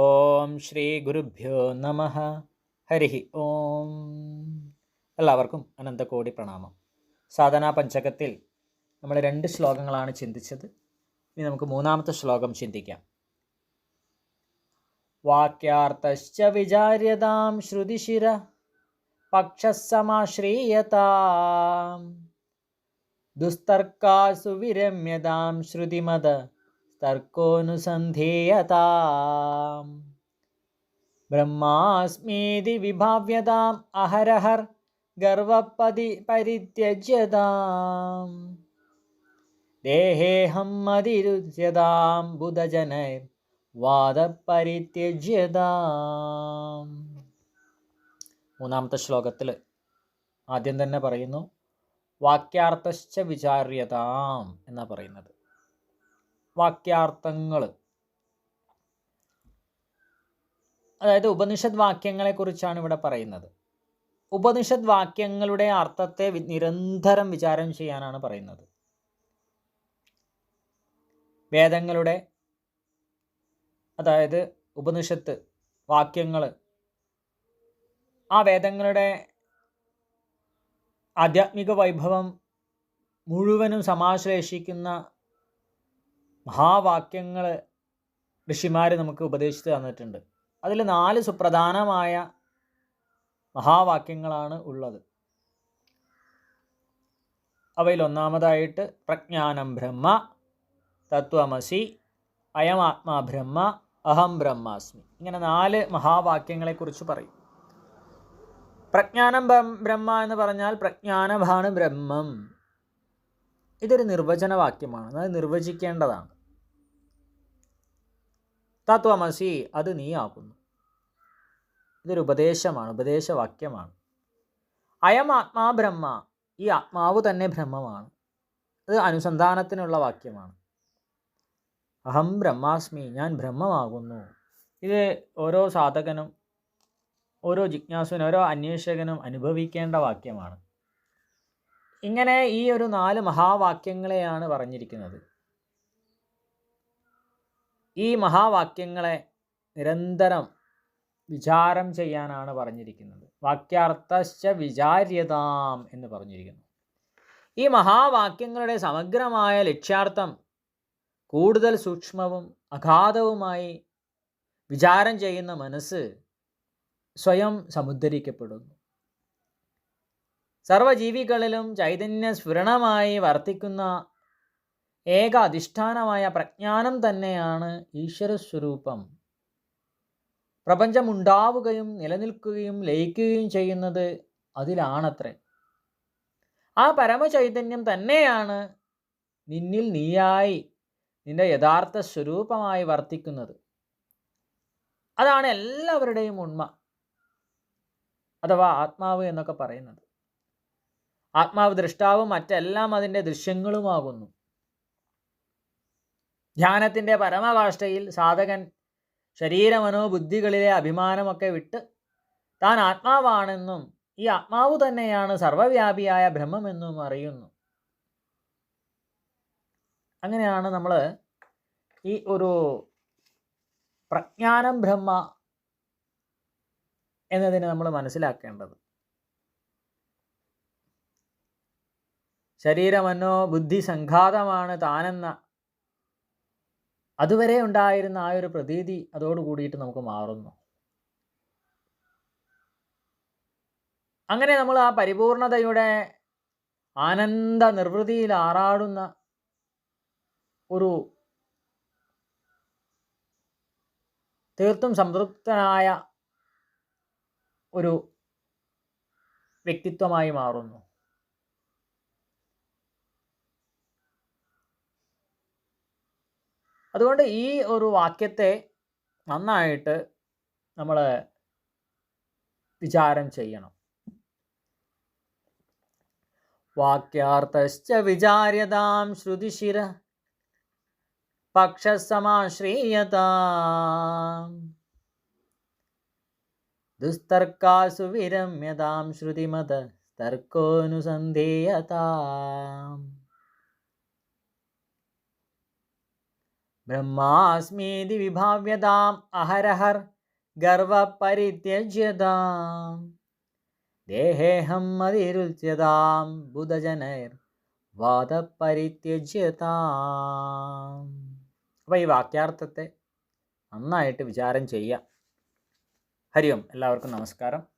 ഓം ശ്രീ ഗുരുഭ്യോ നമ. ഹരി ഓം. എല്ലാവർക്കും അനന്തകോടി പ്രണാമം. സാധനാ പഞ്ചകത്തിൽ നമ്മൾ രണ്ട് ശ്ലോകങ്ങളാണ് ചിന്തിച്ചത്. ഇനി നമുക്ക് മൂന്നാമത്തെ ശ്ലോകം ചിന്തിക്കാം. വാക്യാർത്ഥശ്ച വിചാര്യതാം ശ്രുതിശിര പക്ഷസമാശ്രീയതാം. ദുസ്തർക്കാസു വിരമ്യതാം ശ്രുതിമത തർക്കോനുസന്ധേയതാം. ബ്രഹ്മാസ്മീതി വിഭാവ്യതാം. അഹരഹർ ഗർവപതി പരിത്യജ്യതാം. ദേഹേഹം മതിരുജ്യതാം. ബുധജന വാദപരിത്യജ്യതാം. മൂന്നാമത്തെ ശ്ലോകത്തിൽ ആദ്യം തന്നെ പറയുന്നു വാക്യാർത്ഥശ്ച വിചാര്യതാം എന്നാ പറയുന്നത്. വാക്യാർത്ഥങ്ങൾ. അതായത് ഉപനിഷത് വാക്യങ്ങളെക്കുറിച്ചാണ് ഇവിടെ പറയുന്നത്. ഉപനിഷത് വാക്യങ്ങളുടെ അർത്ഥത്തെ നിരന്തരം വിചാരം ചെയ്യാനാണ് പറയുന്നത്. വേദങ്ങളുടെ അതായത് ഉപനിഷത്ത് വാക്യങ്ങൾ ആ വേദങ്ങളുടെ ആധ്യാത്മിക വൈഭവം മുഴുവനും സമാശ്ലേഷിക്കുന്ന മഹാവാക്യങ്ങൾ ഋഷിമാർ നമുക്ക് ഉപദേശിച്ച് തന്നിട്ടുണ്ട്. അതിൽ നാല് സുപ്രധാനമായ മഹാവാക്യങ്ങളാണ് ഉള്ളത്. അവയിൽ ഒന്നാമതായിട്ട് പ്രജ്ഞാനം ബ്രഹ്മ തത്വമസി അയമാത്മാ ബ്രഹ്മ അഹം ബ്രഹ്മാസ്മി. ഇങ്ങനെ നാല് മഹാവാക്യങ്ങളെക്കുറിച്ച് പറയും. പ്രജ്ഞാനം ബ്രഹ്മ എന്ന് പറഞ്ഞാൽ പ്രജ്ഞാനമാണ് ബ്രഹ്മം. ഇതൊരു നിർവചന വാക്യമാണ് അത് നിർവചിക്കേണ്ടതാണ്. തത്വമസി അത് നീ ആകുന്നു ഇതൊരു ഉപദേശമാണ് ഉപദേശവാക്യമാണ്. അയം ആത്മാ ബ്രഹ്മ ഈ ആത്മാവ് തന്നെ ബ്രഹ്മമാണ്. അത് അനുസന്ധാനത്തിനുള്ള വാക്യമാണ്. അഹം ബ്രഹ്മാസ്മി ഞാൻ ബ്രഹ്മമാകുന്നു. ഇത് ഓരോ സാധകനും ഓരോ ജിജ്ഞാസുവിനും ഓരോ അന്വേഷകനും അനുഭവിക്കേണ്ട വാക്യമാണ്. ഇങ്ങനെ ഈ ഒരു നാല് മഹാവാക്യങ്ങളെയാണ് പറഞ്ഞിരിക്കുന്നത്. ഈ മഹാവാക്യങ്ങളെ നിരന്തരം വിചാരം ചെയ്യാനാണ് പറഞ്ഞിരിക്കുന്നത്. വാക്യാർത്ഥശ്ച വിചാര്യതാം എന്ന് പറഞ്ഞിരിക്കുന്നു. ഈ മഹാവാക്യങ്ങളുടെ സമഗ്രമായ ലക്ഷ്യാർത്ഥം കൂടുതൽ സൂക്ഷ്മവും അഗാധവുമായി വിചാരം ചെയ്യുന്ന മനസ്സ് സ്വയം സമുദ്ധരിക്കപ്പെടുന്നു. സർവജീവികളിലും ചൈതന്യ സ്ഫുരണമായി വർത്തിക്കുന്ന ഏക അധിഷ്ഠാനമായ പ്രജ്ഞാനം തന്നെയാണ് ഈശ്വരസ്വരൂപം. പ്രപഞ്ചമുണ്ടാവുകയും നിലനിൽക്കുകയും ലയിക്കുകയും ചെയ്യുന്നത് അതിലാണത്രേ. ആ പരമചൈതന്യം തന്നെയാണ് നിന്നിൽ നീയായി നിന്റെ യഥാർത്ഥ സ്വരൂപമായി വർത്തിക്കുന്നത്. അതാണ് എല്ലാവരുടെയും ഉണ്മ അഥവാ ആത്മാവ് എന്നൊക്കെ പറയുന്നത്. ആത്മാവ് ദൃഷ്ടാവും മറ്റെല്ലാം അതിന്റെ ദൃശ്യങ്ങളുമാകുന്നു. ധ്യാനത്തിന്റെ പരമകാഷ്ഠയിൽ സാധകൻ ശരീരമനോ ബുദ്ധികളിലെ അഭിമാനമൊക്കെ വിട്ട് താൻ ആത്മാവാണെന്നും ഈ ആത്മാവ് തന്നെയാണ് സർവവ്യാപിയായ ബ്രഹ്മമെന്നും അറിയുന്നു. അങ്ങനെയാണ് നമ്മൾ ഈ ഒരു പ്രജ്ഞാനം ബ്രഹ്മ എന്നതിനെ നമ്മൾ മനസ്സിലാക്കേണ്ടത്. ശരീരമനോ ബുദ്ധി സംഘാതമാണ് താനെന്ന അതുവരെ ഉണ്ടായിരുന്ന ആ ഒരു പ്രതീതി അതോട് കൂടിയിട്ട് നമുക്ക് മാറുന്നു. അങ്ങനെ നമ്മൾ ആ പരിപൂർണതയുടെ ആനന്ദ നിർവൃതിയിൽ ആറാടുന്ന ഒരു തീർത്തും സംതൃപ്തനായ ഒരു വ്യക്തിത്വമായി മാറുന്നു. അതുകൊണ്ട് ഈ ഒരു വാക്യത്തെ നന്നായിട്ട് നമ്മൾ വിചാരം ചെയ്യണം. വാക്യാർത്ഥശ്ച വിചാര്യതാം ശ്രുതിശിര പക്ഷസമാശ്രീയതാം. ദുസ്തർക്കാസു വിരമ്യതാം ശ്രുതിമത തർക്കോനുസന്ധേയതാം. ബ്രഹ്മാസ്മീതി വിഭാവ്യതാം. അഹരഹർ ഗർവപരിത്യജ്യതാം. ദേഹേഹം മതിരുച്യതാം ബുധജനൈർ വാദപരിത്യജ്യതാം. അപ്പോൾ ഈ വാക്യാർത്ഥത്തെ നന്നായിട്ട് വിചാരം ചെയ്യാം. ഹരി ഓം എല്ലാവർക്കും നമസ്കാരം.